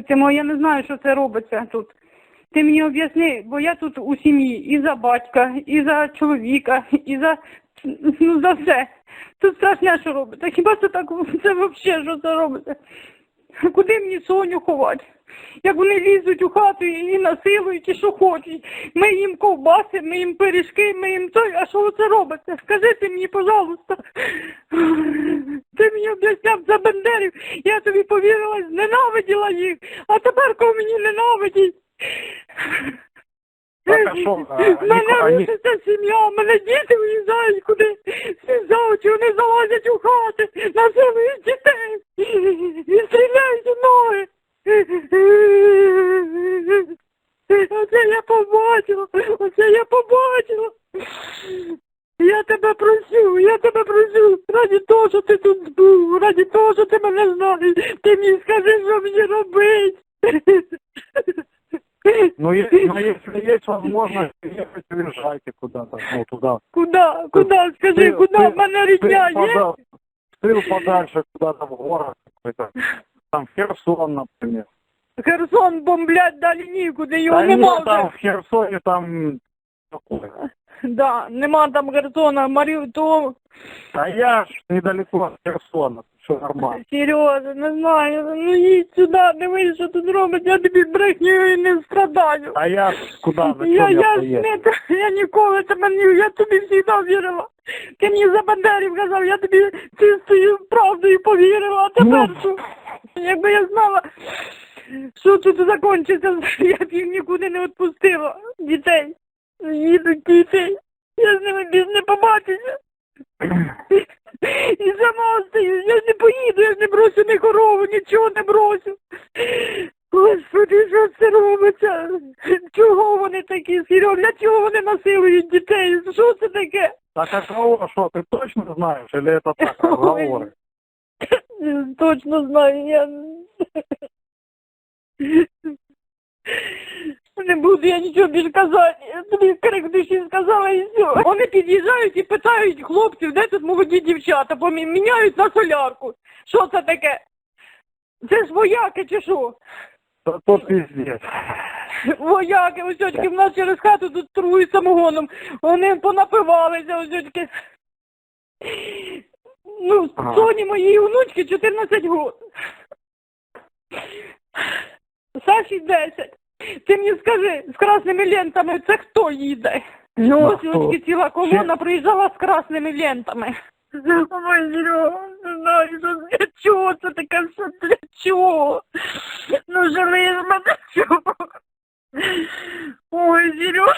Тимо, я не знаю, що це робиться тут. Ти мені об'ясни, бо я тут у сім'ї і за батька, і за чоловіка, і за ну за все. Тут страшне, що робиться. Хіба це так це взагалі що це робиться? Куди мені Соню ховати? Як вони лізуть у хату і насилують, і що хочуть. Ми їм ковбаси, ми їм пиріжки, ми їм той, а що це робиться? Скажи ти мені, пожалуйста. Ти мені об'ясняв за бендерів, я тобі повірила, зненавиділа їх, а тепер кого мені ненавидіть. А мене а Ні- сім'я, мене діти уїжджають куди, всі за очі, вони залазять у хати, насилують дітей і стріляють у ноги. Оце я побачила, оце я побачила. Я тебе просю, я тебе просю, раді того, що ти тут був, раді того, що ти мене знаєш, ти мені скажи, що мені робити. Ну, е- ну, если есть возможность ехать, уезжайте куда-то, ну, туда. Куда? Куда? Скажи, Ти- куда? ти- В мене рідня є? пода- подальше, куда-то в город какой-то. Там Херсон, например. Херсон бомблять далі нікуди, його Да нема нет, там вже. в Херсоне там такое. Да, нема там Херсона, Марію, то А я ж недалеко от Херсона, все нормально. Сережа, не знаю, ну їдь сюди, дивись, що тут робить, я тобі брехню і не страдаю. А я ж куда, зачем Я, я, я, ж не, я ніколи тебе не, я тобі завжди вірила. Ти мені за Бандерів казав, я тобі чистою правдою повірила, а тепер Ну. що? Якби я знала, що тут закінчиться, я б їх нікуди не відпустила. Дітей. Їдуть дітей. Я з ними більш не побачуся. І сама остаюсь, я ж не поїду, я ж не брошу ні корову, нічого не брошу. Господи, що це робиться? Чого вони такі, Серег, для чого вони насилують дітей? Що це таке? Так а кого, что, ты точно знаешь, или это так, разговоры? Точно знаю, я... Не буду я нічого більше казати. Я тобі крик душі сказала і все. Вони під'їжджають і питають хлопців, де тут молоді дівчата, бо міняють на солярку. Що це таке? Це ж вояки чи що? Да то пиздец. Вояки, ось тільки в нас через хату тут торгують самогоном. Вони понапивалися, ось. Ну, Ага. Соні моїй внучки 14 років. Саші 10. Ти мені скажи, з красними лентами це хто їде? Ну, Ось хто? тільки ціла колона приїжджала з красними лентами. Ой, Серега, не знаю, що для чого це таке все для чого? Ну, жили з мене чого? Ой, Серега.